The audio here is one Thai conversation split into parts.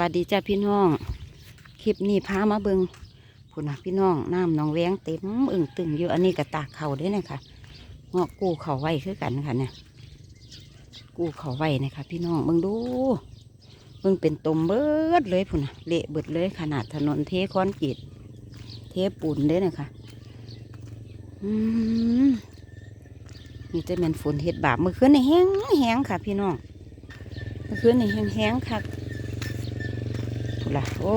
วัสดีจ้าพี่น้อง คลิปนี้พามาเบิงพุ่นนะพี่น้องน้ำหนองแวงเต็มอึ่งตึงอยู่อันนี้ก็ตากเข่าด้เนี่ยค่ะงอกกู้เข่าไว้คือกันค่ะเนี่ยกู้เข่าไว้นี่ยค่ะพี่น้องเบิงดูเบิงเป็นตมเบิดเลยพุ่นนะเละเบิดเลยขนาดถนนเทคอนกรีตเทปูนเด้เนี่ยค่ะอืมนี่จะเป็นฝนเห็ดบาปเมื่อคืนนี่แห้งแห้งค่ะ พี่น้องเมื่อคืนนี่แห้งแห้งค่ะ ล่ะ โอ้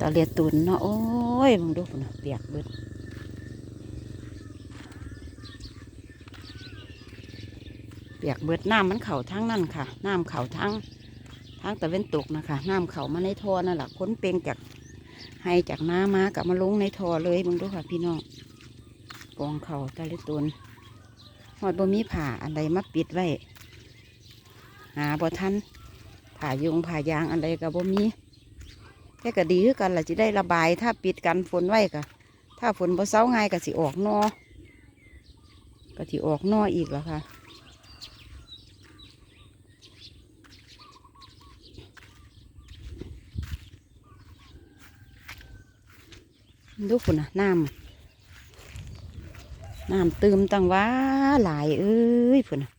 ตาเลียตุนเนาะ โอ้ยมึงดูนะเปียกเบิดเปียกเบิดน้ำมันเข่าทั้งนั่นค่ะ น้ำเข่าทั้งทั้งตะเวนตกนะคะ น้ำเข่ามาในท่อนั่นแหละค้นเปลงจากให้จากน้ำมากับมาลงในท่อเลยมึงดูค่ะ พี่น้องกองเข่าตาเลียตุนหอดบ่มีผ่าอันใดมาปิดไว้หาบ่ทัน ผ่ายุงผ่ายางอะไรก็บ่มีแค่ก็ดีคือกันล่ะจะได้ระบายถ้าปิดกันฝนไว้ก็ถ้าฝนบ่เซาง่ายก็สิออกนอก็สิออกนออีกแล้วค่ะดูฝุ่นนะน้ำน้ำตืมตั้งว่าหลายเอ้ยฝุ่นนะ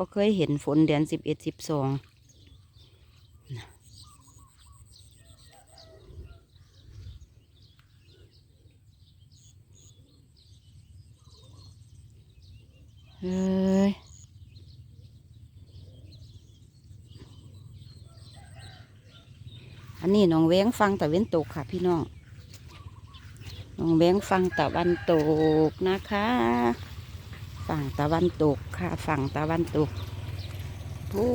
บ่เคยเห็นฝนเดือนสิบเอ็ดสิบสองเฮ้ยอันนี้น้องแวงฟังตะเว้นตกค่ะพี่น้อง น้องแวงฟังตะวันตกนะคะ ฝั่งตะวันตกค่ะ ฝั่งตะวันตกพู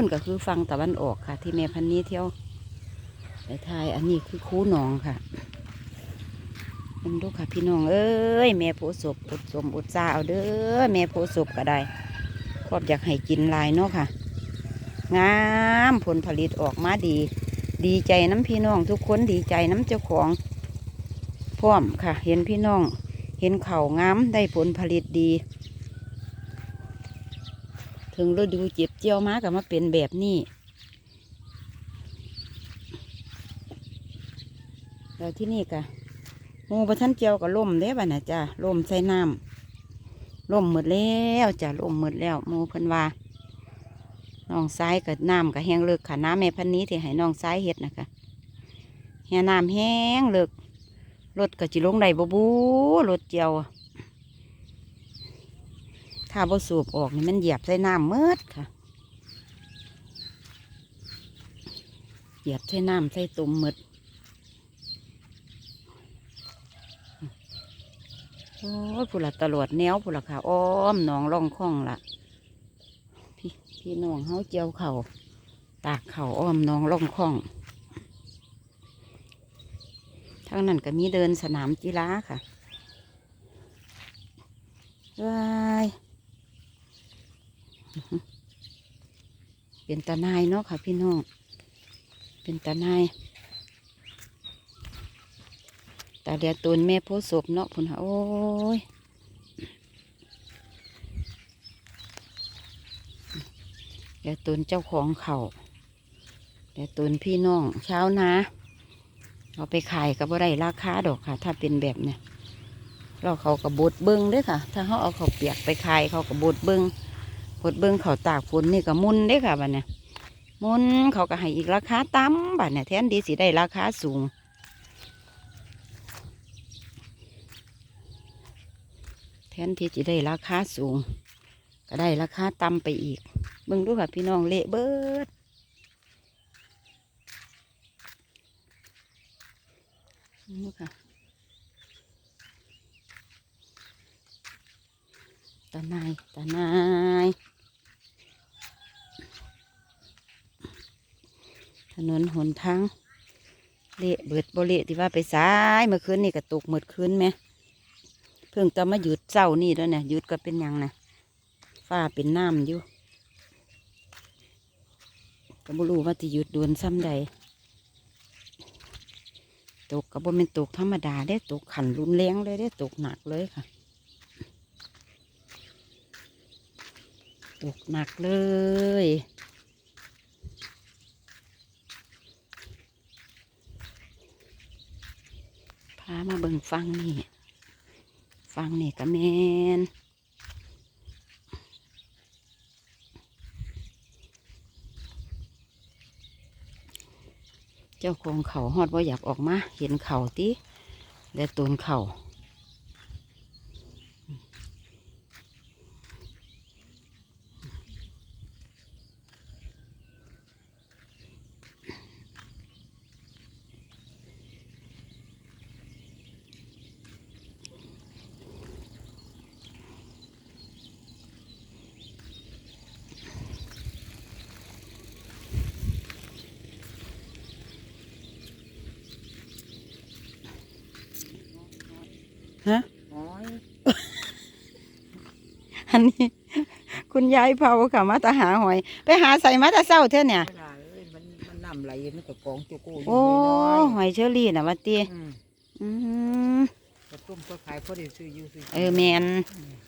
นก็คือฝั่งตะวันออกค่ะ ที่แม่พันนี้เที่ยวไปทายอันนี้คือคูหนองค่ะเบิ่งดูค่ะพี่น้องเอ้ยแม่โพศพอดสมอดซาเอาเด้อแม่โพศพก็ได้ครอบอยากให้กินลายเนาะค่ะ งามผลผลิตออกมาดี ดีใจน้ำพี่น้องทุกคนดีใจน้ำเจ้าของพร้อมค่ะ เห็นพี่น้อง เห็นเข่างามได้ผลผลิตดี ถึงฤดูเจ็บเจียวมากับมาเป็นแบบนี้ แล้วที่นี่กะงูประทันเจียวกับล่มเด้บ่ะนะจ้ะล่มใส่น้ำล่มหมดแล้วจ้ะล่มหมดแล้วหมูเพิ่นว่าน้องซ้ายกับน้ำกับแห้งเลิกค่ะน้ำแม่พันนี้ที่ให้น้องซ้ายเฮ็ดนะคะแห่น้ำแห้งเลิกรถก็จิลงได้บ่บูรถเจียว ถ้าบ่สูบออกนี่มันเหยียบใส่น้ำเมืดค่ะ เหยียบใส่น้ำใส่ตุ่มเมืดโอ้ยผู้ละตลอดแนวผู้ละค่ะ อ้อมหนองร่องคล้องละพี่พี่น้องเฮาเจียวเข่าตากเข่าอ้อมหนองร่องคล้องทางนั้นก็มีเดินสนามกีฬาค่ะว้า เป็นตาหนายเนาะค่ะ พี่น้อง เป็นตาหนายตาเดียตูนแม่โพศพเนาะพุ่นหาโอ้ยเดียตูนเจ้าของเขาเดียตูนพี่น้องเช้านาเอาไปขายก็บ่ได้ราคาดอกค่ะ ถ้าเป็นแบบเนี้ยเราเขากระบดเบิ้งด้วยค่ะ ถ้าเขาเอาเขาเปียกไปขายเขากระบดเบิ้ง กดเบิ้งเขาตากฝนนี่ก็มุนเด้ค่ะบัดเนี่ยมุนเขาก็ให้อีกราคาต่ำบัดเนี่ยแทนดีสิได้ราคาสูง แทนที่จะได้ราคาสูง ก็ได้ราคาต่ำไปอีก เบิ่งดูค่ะพี่น้องเละเบิดนี่ค่ะตาหนายตาหนาย ถ นนหนทางเละเบิดบเละที่ว่าไปซ้ายเมื่อคืนนี่ก็ตกเมื่อคืนไหมเพิ่งจะมาหยุดเจ้านี่แล้วเนี่ยหยุดก็เป็นยังนะฟ้าเป็นน้ำอยู่ก็บ่รู้ว่าจะหยุดโดนซ้ำใดตกก็บ่เป็นตกธรรมดาได้ตกขันรุนแรงเลยได้ตกหนักเลยค่ะ ตกหนักเลย มาเบิ่งฟังนี่ฟังนี่กะแมนเจ้าของเขาฮอดว่าอยากออกมา เห็นเขาติและตูนเขาฮะ โอ้ย อันนี้ คุณยายเผาค่ะมาแตาหาหอย ไปหาใส่มาแตาเศร้าเท่าเนี่ย เวลาเอ้ยมันมันน้ำไหลมันก็กองจุกูอยู่โอ้น้อยหอยเชอรี่น่ะวัตีๆอืมอืมก็ต้มก็ขายพอได้ซื้ออยู่ซื้อกินเออแมน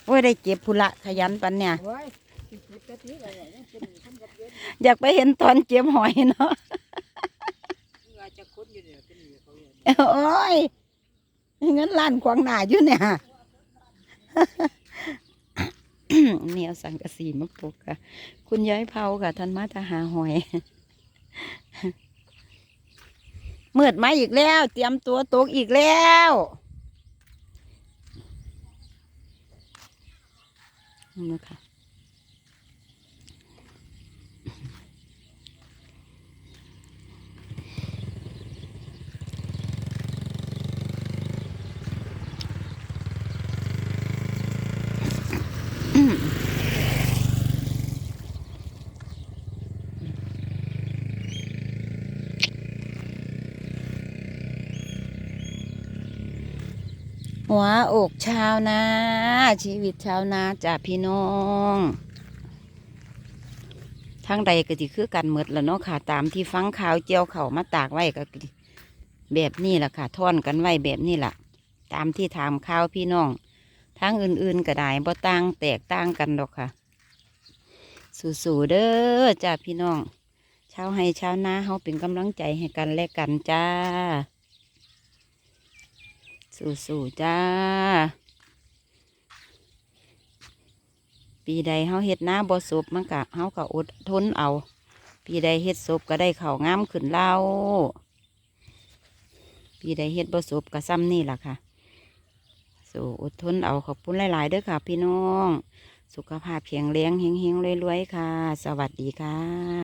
โอ้ยได้เก็บพุละขยันปันเนี่ย โอ้ยสิบสิบนาทีอะไรเนี่ยเป็นคนกับเย็นอยากไปเห็นตอนเก็บหอยเนาะเวลาจะค้นอยู่เนี่ยเป็นอย่างเขาเนี่ยโอ้ยงั้นล้านขวางหน้าอยู่เนี่ย เนี่ยสังกะสีมาปลูกค่ะ คุณย้ายเผาค่ะท่านมาแตาหาหอยเมื่อดมาอีกแล้ว เตรียมตัวตกอีกแล้วนี่ค่ะ หัวอกชาวนา ชีวิตชาวนาจาพี่น้องทางใดก็สิคือกันหมดแล้วเนาะค่ะ ตามที่ฟังข่าวเจียวเข่ามาตากไว้ก็แบบนี้แหละค่ะท่อนกันไว้แบบนี้แหละตามที่ถามข่าวพี่น้องทางอื่นๆก็ได้บ่ต่างแตกต่างกันดอกค่ะ สู่ๆเด้อจ้าพี่น้องชาวให้ชาวนาเขาเป็นกำลังใจให้กันและกันจ้า สู้ๆจ้า ปีใดเฮาเฮ็ดหน้าบ่สบมันกะเฮาก็อดทนเอา ปีใดเฮ็ดสบก็ได้ข้าวงามขึ้นเล่าปีใดเฮ็ดบ่สบก็ซ้ำนี่ล่ะค่ะ สู้อดทนเอาขอบคุณหลาย ๆเด้อค่ะ พี่น้อง สุขภาพแข็งแรงเฮงๆรวยๆค่ะ สวัสดีค่ะ